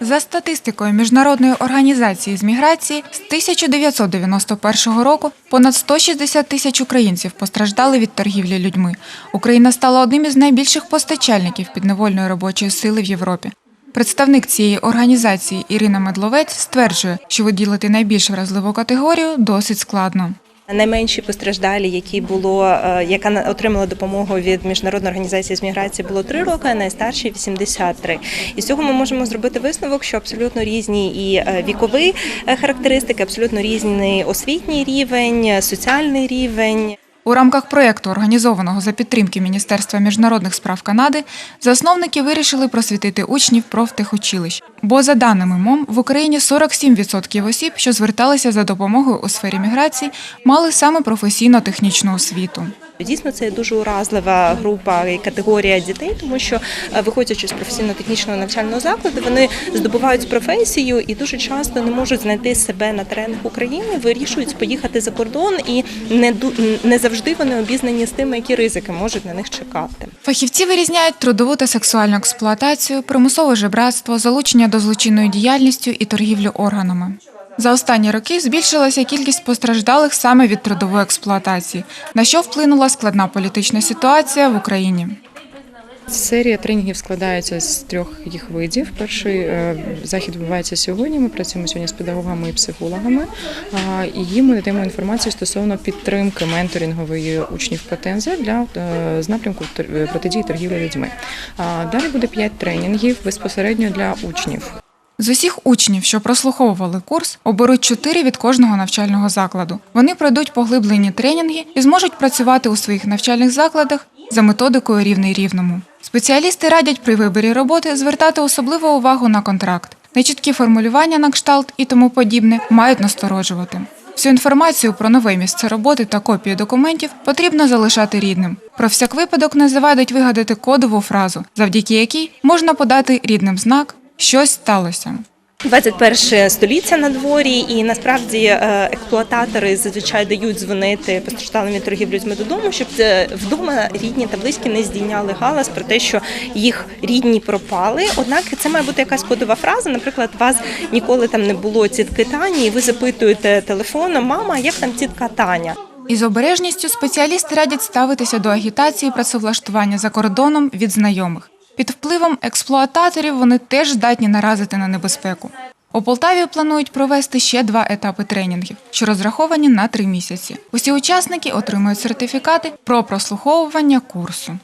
За статистикою Міжнародної організації з міграції, з 1991 року понад 160 тисяч українців постраждали від торгівлі людьми. Україна стала одним із найбільших постачальників підневольної робочої сили в Європі. Представник цієї організації Ірина Медловець стверджує, що виділити найбільш вразливу категорію досить складно. Найменші постраждалі, які було, е, яка отримала допомогу від міжнародної організації з міграції, було 3 роки, а найстарші 83. І з цього ми можемо зробити висновок, що абсолютно різні і е, вікові е, характеристики, абсолютно різний освітній рівень, соціальний рівень. У рамках проєкту, організованого за підтримки Міністерства міжнародних справ Канади, засновники вирішили просвітити учнів профтехучилищ. Бо, за даними МОМ, в Україні 47% осіб, що зверталися за допомогою у сфері міграції, мали саме професійно-технічну освіту. Дійсно, це дуже уразлива група і категорія дітей, тому що е, виходячи з професійно-технічного навчального закладу, вони здобувають професію і дуже часто не можуть знайти себе на теренах України, вирішують поїхати за кордон, і не не завжди вони обізнані з тим, які ризики можуть на них чекати. Фахівці вирізняють трудову та сексуальну експлуатацію, примусове жебратство, залучення до злочинної діяльності і торгівлю органами. За останні роки збільшилася кількість постраждалих саме від трудової експлуатації, на що вплинула складна політична ситуація в Україні. Серія тренінгів складається з трьох їх видів. Перший е, захід відбувається сьогодні. Ми працюємо сьогодні з педагогами і психологами. І їм ми надаємо інформацію стосовно підтримки менторингової учнів ПТНЗ для е, з напрямку е, протидії торгівлі людьми. Далі буде п'ять тренінгів безпосередньо для учнів. З усіх учнів, що прослуховували курс, оберуть чотири від кожного навчального закладу. Вони пройдуть поглиблені тренінги і зможуть працювати у своїх навчальних закладах за методикою рівний рівному. Спеціалісти радять при виборі роботи звертати особливу увагу на контракт. Нечіткі формулювання на кшталт і тому подібне мають насторожувати. Всю інформацію про нове місце роботи та копії документів потрібно залишати рідним. Про всяк випадок не завадить вигадати кодову фразу, завдяки якій можна подати рідним знак щось сталося. 21 століття на дворі, і насправді е, експлуататори зазвичай дають дзвонити постраждалим від торгів людьми додому, щоб е, вдома рідні та близькі не здійняли галас про те, що їх рідні пропали. Однак це має бути якась кодова фраза. Наприклад, вас ніколи там не було тітки Тані, і ви запитуєте телефоном, мама, як там тітка Таня? Із обережністю спеціалісти радять ставитися до агітації працевлаштування за кордоном від знайомих. Під впливом експлуататорів вони теж здатні наразити на небезпеку. У Полтаві планують провести ще два етапи тренінгів, що розраховані на три місяці. Усі учасники отримують сертифікати про прослуховування курсу.